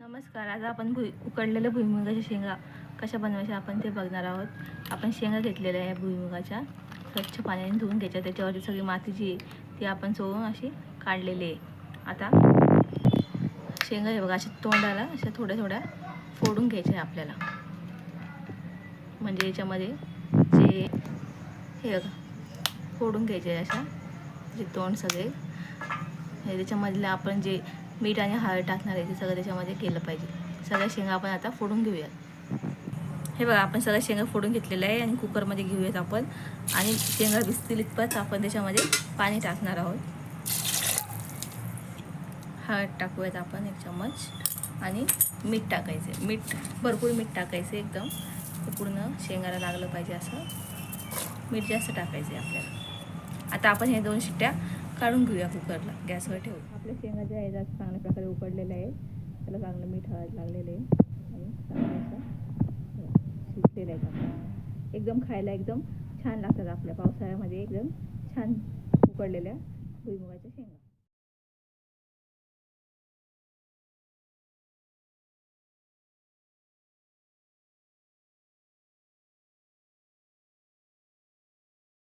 नमस्कार आज आपण भुई उकडलेल्या भुईमुगाच्या शेंगा कशा बनवायच्या आपण ते बघणार आहोत. आपण शेंगा घेतलेल्या आहे भुईमुगाच्या स्वच्छ पाण्याने धुवून घ्यायच्या त्याच्यावरची सगळी माती जी आहे ती आपण चोळून अशी काढलेली आहे. आता शेंगा हे बघा अशा तोंडाला अशा थोड्या थोड्या फोडून घ्यायच्या आहे आपल्याला. म्हणजे याच्यामध्ये जे हे बघा फोडून घ्यायचे आहे अशा जे तोंड सगळे. हे त्याच्यामधलं आपण जे मीठ आणि हळद टाकणार आहे ते सगळं त्याच्यामध्ये केलं पाहिजे. सगळ्या शेंगा आपण आता फोडून घेऊयात. हे बघा आपण सगळ्या शेंगा फोडून घेतलेल्या आहे आणि कुकरमध्ये घेऊयात आपण. आणि शेंगा भिजतील इतपत आपण त्याच्यामध्ये पाणी टाकणार आहोत. हळद टाकूयात आपण एक चम्मच. आणि मीठ टाकायचे मीठ भरपूर मीठ टाकायचं एकदम. पूर्ण शेंगाला लागलं पाहिजे असं. मीठ जास्त टाकायचं आहे आपल्याला. आता आपण हे दोन शिट्ट्या काढून घेऊया कुकरला. गॅसवर ठेवू. आपल्या शेंगा ज्या आहे जास्त चांगल्या प्रकारे उकडलेल्या आहे. त्याला चांगलं मीठ हळद लागलेलं आहे. आणि चांगलं असं शिजलेलं आहे एकदम खायला एकदम छान लागतात आपल्या पावसाळ्यामध्ये. एकदम छान उकडलेल्या भुईमुगाच्या शेंगा.